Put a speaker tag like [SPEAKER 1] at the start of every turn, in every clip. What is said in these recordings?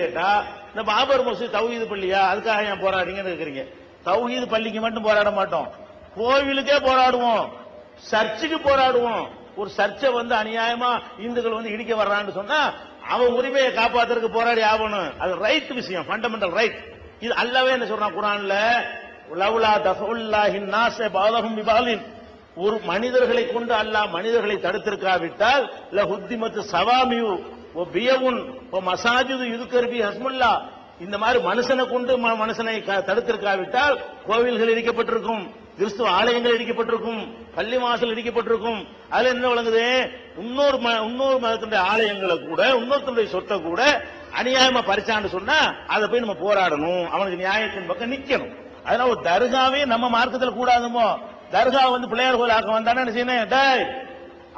[SPEAKER 1] கேட்டா இந்த பாபர் மசூதி தௌஹீது பள்ளியா? அதுக்காக ஏன் போராடுறீங்கன்னு இருக்கிறீங்க தௌஹீது பள்ளிக்கு மட்டும் போராட மாட்டோம். கோவிலுக்கே போராடுவோம். சர்ச்சுக்கு போராடுவோம். ஒரு சர்ச்சை வந்து அநியாயமா இந்துக்கள் வந்து இடிக்க வர்றான்னு சொன்னா அவன் உரிமையை காப்பாத்துறதுக்கு போராடி ஆகணும். அது ரைட் விஷயம் ஃபண்டமெண்டல் ரைட் இது அல்லாவே என்ன சொல்றான் குரான்ல? லவ்லா தஃபுல்லாஹின் நாச பாதகம் விபாலின் ஒரு மனிதர்களை கொண்டு அல்லாஹ் மனிதர்களை தடுத்திருக்காவிட்டால் லஹுத்திமத்து சவாமியு ஓ பியவுன் ஓ மசாஜிது இதுக்கருபி ஹஸ்முல்லா. இந்த மாதிரி மனுஷனை கொண்டு ம- மனுஷனை க- தடுத்திருக்காவிட்டால் கோவில்கள் இடிக்கப்பட்டிருக்கும் கிறிஸ்துவ ஆலயங்கள் இடிக்கப்பட்டிருக்கும் பள்ளி வாசல் இடிக்கப்பட்டிருக்கும். அதுல என்ன விளங்குது? இன்னொரு இன்னொரு மதத்தினுடைய ஆலயங்களை கூட இன்னொருத்தனுடைய சொத்தை கூட அநியாயமா பறிச்சான்னு சொன்னா அதை போய் நம்ம போராடணும். அவனுக்கு நியாயத்தின் பக்கம் நிக்கணும். அதனால ஒரு தர்காவே நம்ம மார்க்கத்தில் கூடாதுமோ? தர்கா வந்து பிள்ளையார் கோயில் ஆக்க வந்தானே என்ன செய்யணும்? டேய்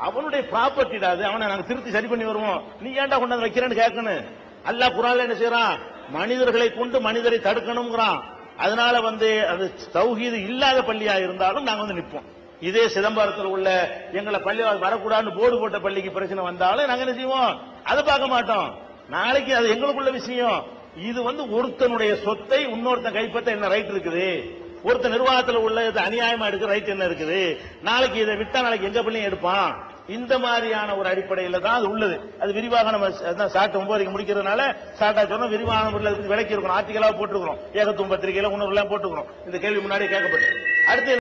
[SPEAKER 1] அவனுடைய ப்ராப்பர்ட்டி அது. அவனை நாங்க திருத்தி சரி பண்ணி வருவோம். நீ ஏன்டா கொண்டாந்து வைக்கிறேன்னு கேட்கணும். அல்லாஹ் குரான்ல என்ன செய்யறான்? மனிதர்களை கொண்டு மனிதரை தடுக்கணுங்கிறான் அதனால வந்து அது தௌஹீது இல்லாத பள்ளியா இருந்தாலும் நாங்க வந்து நிற்போம் இதே சிதம்பரத்தில் உள்ள எங்களை பள்ளி வரக்கூடாதுன்னு போர்டு போட்ட பள்ளிக்கு பிரச்சனை வந்தாலும் நாங்க என்ன செய்வோம்? அதை பார்க்க மாட்டோம். நாளைக்கு அது எங்களுக்குள்ள விஷயம். இது வந்து ஒருத்தனுடைய சொத்தை இன்னொருத்தன் கைப்பற்ற என்ன ரைட் இருக்குது? ஒருத்த நிர்வாகத்தில் உள்ள இது அநியாயமா எடுக்க ரைட் என்ன இருக்குது? நாளைக்கு இதை விட்டா நாளைக்கு எங்க பிள்ளையும் எடுப்பான்? இந்த மாதிரியான ஒரு அடிப்படையில தான் அது உள்ளது. அது விரிவாக நம்ம அதான் சாட்டு ஒன்பதுக்கு முடிக்கிறதுனால சாட்டா சொன்ன விரிவான முறையில் விளக்கி இருக்கணும் ஆர்டிகலா போட்டுருக்கிறோம். ஏகத்துவம் பத்திரிகையில உணர்வுலாம் எல்லாம் போட்டுக்கிறோம் இந்த கேள்வி முன்னாடி கேட்கப்பட்டு அடுத்து